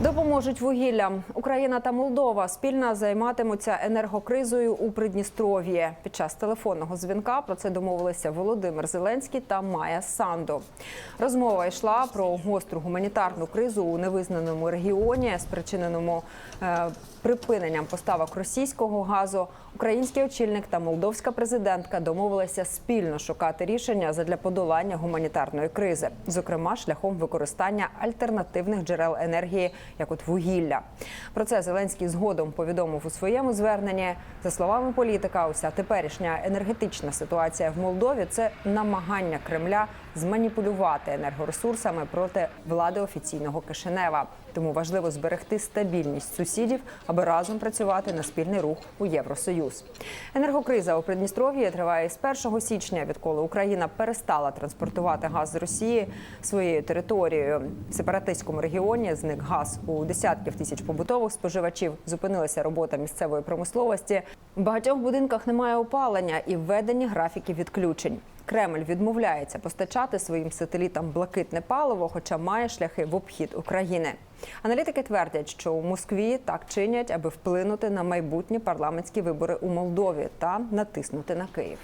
Допоможуть вугіллям. Україна та Молдова спільно займатимуться енергокризою у Придністров'ї. Під час телефонного дзвінка про це домовилися Володимир Зеленський та Майя Санду. Розмова йшла про гостру гуманітарну кризу у невизнаному регіоні, спричиненому е, припиненням поставок російського газу. Український очільник та молдовська президентка домовилися спільно шукати рішення задля подолання гуманітарної кризи, зокрема шляхом використання альтернативних джерел енергії, як от вугілля. Про це Зеленський згодом повідомив у своєму зверненні. За словами політика, уся теперішня енергетична ситуація в Молдові це намагання Кремля зманіпулювати енергоресурсами проти влади офіційного Кишинева. Тому важливо зберегти стабільність сусідів, аби разом працювати на спільний рух у Євросоюз. Енергокриза у Придністров'ї триває з 1 січня, відколи Україна перестала транспортувати газ з Росії своєю територією. В сепаратистському регіоні зник газ у десятків тисяч побутових споживачів. Зупинилася робота місцевої промисловості. В багатьох будинках немає опалення і введені графіки відключень. Кремль відмовляється постачати своїм сателітам блакитне паливо, хоча має шляхи в обхід України. Аналітики твердять, що у Москві так чинять, аби вплинути на майбутні парламентські вибори у Молдові та натиснути на Київ.